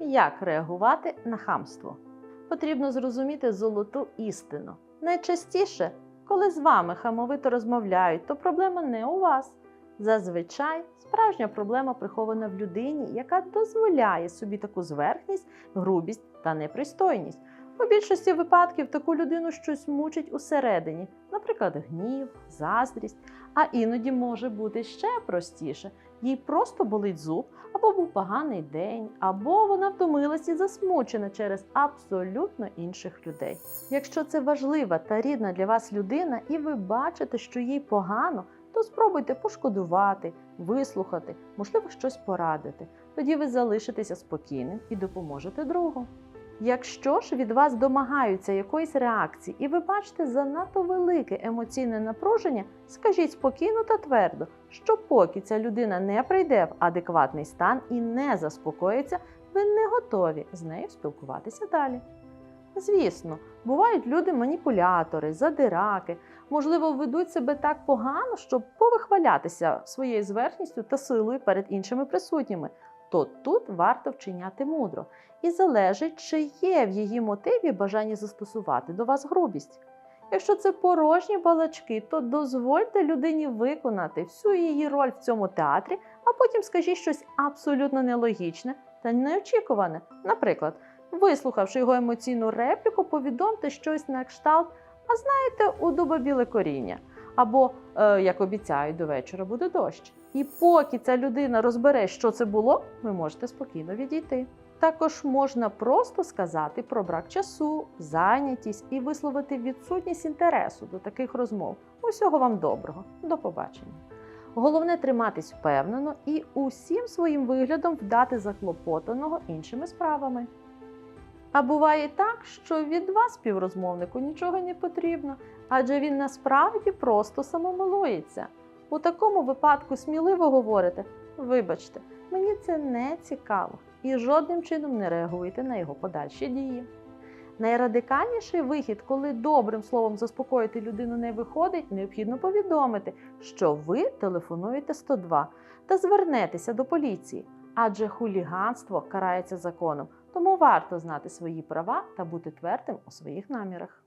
Як реагувати на хамство? Потрібно зрозуміти золоту істину. Найчастіше, коли з вами хамовито розмовляють, то проблема не у вас. Зазвичай справжня проблема прихована в людині, яка дозволяє собі таку зверхність, грубість та непристойність. У більшості випадків таку людину щось мучить усередині, наприклад, гнів, заздрість, а іноді може бути ще простіше. Їй просто болить зуб, або був поганий день, або вона втомилась і засмучена через абсолютно інших людей. Якщо це важлива та рідна для вас людина, і ви бачите, що їй погано, то спробуйте пошкодувати, вислухати, можливо, щось порадити. Тоді ви залишитеся спокійним і допоможете другу. Якщо ж від вас домагаються якоїсь реакції, і ви бачите занадто велике емоційне напруження, скажіть спокійно та твердо, що поки ця людина не прийде в адекватний стан і не заспокоїться, ви не готові з нею спілкуватися далі. Звісно, бувають люди маніпулятори, задираки, можливо, ведуть себе так погано, щоб повихвалятися своєю зверхністю та силою перед іншими присутніми. То тут варто вчиняти мудро і залежить, чи є в її мотиві бажання застосувати до вас грубість. Якщо це порожні балачки, то дозвольте людині виконати всю її роль в цьому театрі, а потім скажіть щось абсолютно нелогічне та неочікуване. Наприклад, вислухавши його емоційну репліку, повідомте щось на кшталт, а знаєте, у дуба біле коріння. Або, е, як обіцяють, до вечора буде дощ. І поки ця людина розбере, що це було, ви можете спокійно відійти. Також можна просто сказати про брак часу, зайнятість і висловити відсутність інтересу до таких розмов. Усього вам доброго, до побачення. Головне триматись впевнено і усім своїм виглядом вдати заклопотаного іншими справами. А буває так, що від вас, співрозмовнику, нічого не потрібно, адже він насправді просто самомилується. У такому випадку сміливо говорите: вибачте, мені це не цікаво, і жодним чином не реагуєте на його подальші дії. Найрадикальніший вихід, коли добрим словом заспокоїти людину не виходить, необхідно повідомити, що ви телефонуєте 102 та звернетеся до поліції, адже хуліганство карається законом, тому варто знати свої права та бути твердим у своїх намірах.